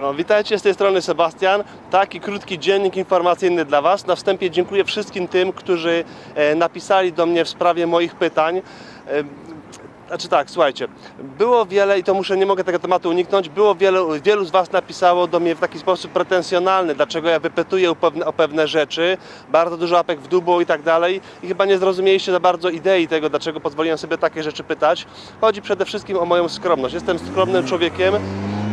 No, witajcie z tej strony Sebastian. Taki krótki dziennik informacyjny dla Was. Na wstępie dziękuję wszystkim tym, którzy e, napisali do mnie w sprawie moich pytań. E, Znaczy tak, słuchajcie, było wiele, i to muszę, nie mogę tego tematu uniknąć, było wielu, wielu z Was napisało do mnie w taki sposób pretensjonalny, dlaczego ja wypytuję o pewne, o pewne rzeczy, bardzo dużo apek w dubu i tak dalej i chyba nie zrozumieliście za bardzo idei tego, dlaczego pozwoliłem sobie takie rzeczy pytać. Chodzi przede wszystkim o moją skromność. Jestem skromnym człowiekiem,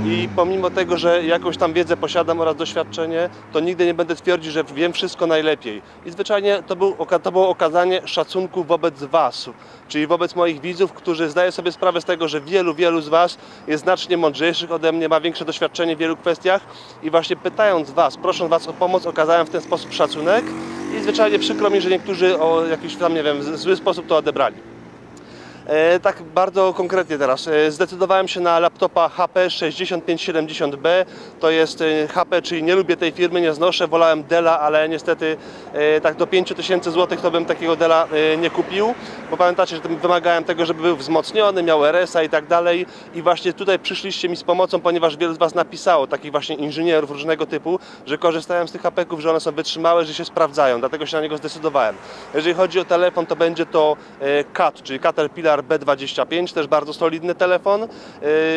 i pomimo tego, że jakąś tam wiedzę posiadam oraz doświadczenie, to nigdy nie będę twierdził, że wiem wszystko najlepiej. I zwyczajnie to, był, to było okazanie szacunku wobec Was, czyli wobec moich widzów, którzy zdaję sobie sprawę z tego, że wielu, wielu z Was jest znacznie mądrzejszych ode mnie, ma większe doświadczenie w wielu kwestiach i właśnie pytając Was, prosząc Was o pomoc, okazałem w ten sposób szacunek i zwyczajnie przykro mi, że niektórzy o jakiś tam, nie wiem, zły sposób to odebrali. E, tak bardzo konkretnie teraz. E, zdecydowałem się na laptopa HP 6570B. To jest e, HP, czyli nie lubię tej firmy, nie znoszę. Wolałem Della, ale niestety tak do 5000 zł to bym takiego Della e, nie kupił, bo pamiętacie, że wymagałem tego, żeby był wzmocniony, miał RS-a i tak dalej. I właśnie tutaj przyszliście mi z pomocą, ponieważ wielu z Was napisało, takich właśnie inżynierów różnego typu, że korzystałem z tych HP-ków, że one są wytrzymałe, że się sprawdzają, dlatego się na niego zdecydowałem. Jeżeli chodzi o telefon, to będzie to e, CAT, czyli Caterpillar B25, też bardzo solidny telefon. E,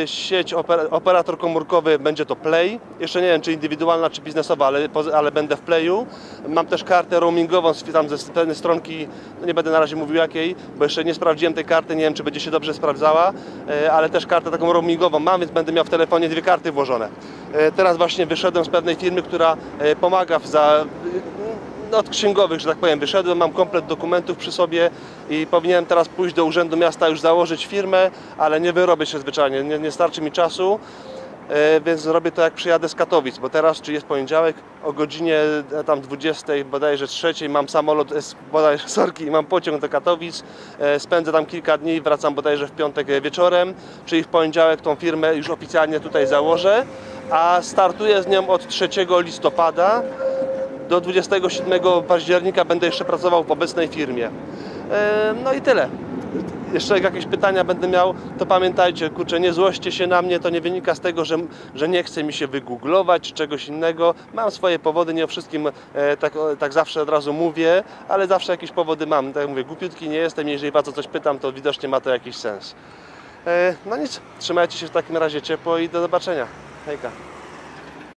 Sieć, oper- operator komórkowy będzie to Play. Jeszcze nie wiem, czy indywidualna, czy biznesowa, ale, ale będę w Playu. Mam też kartę roamingową tam ze stronki, no nie będę na razie mówił jakiej, bo jeszcze nie sprawdziłem tej karty, nie wiem, czy będzie się dobrze sprawdzała, e, ale też kartę taką roamingową mam, więc będę miał w telefonie dwie karty włożone. E, Teraz właśnie wyszedłem z pewnej firmy, która e, pomaga w za no, od księgowych, że tak powiem, wyszedłem, mam komplet dokumentów przy sobie i powinienem teraz pójść do Urzędu Miasta już założyć firmę, ale nie wyrobię się zwyczajnie, nie, nie starczy mi czasu, więc zrobię to jak przyjadę z Katowic, bo teraz, czy jest poniedziałek, o godzinie e, tam 20, bodajże trzeciej mam samolot, e, bodajże, sorki, mam pociąg do Katowic, e, spędzę tam kilka dni, wracam bodajże w piątek e, wieczorem, czyli w poniedziałek tą firmę już oficjalnie tutaj założę, a startuję z nią od 3 listopada, do 27 października będę jeszcze pracował w obecnej firmie. E, No i tyle. Jeszcze jak jakieś pytania będę miał, to pamiętajcie, kurczę, nie złoście się na mnie, to nie wynika z tego, że, że nie chce mi się wygooglować czy czegoś innego. Mam swoje powody, nie o wszystkim e, tak, o- tak zawsze od razu mówię, ale zawsze jakieś powody mam. Tak jak mówię, głupiutki nie jestem, jeżeli was o coś pytam, to widocznie ma to jakiś sens. E, No nic, trzymajcie się w takim razie ciepło i do zobaczenia. Hejka.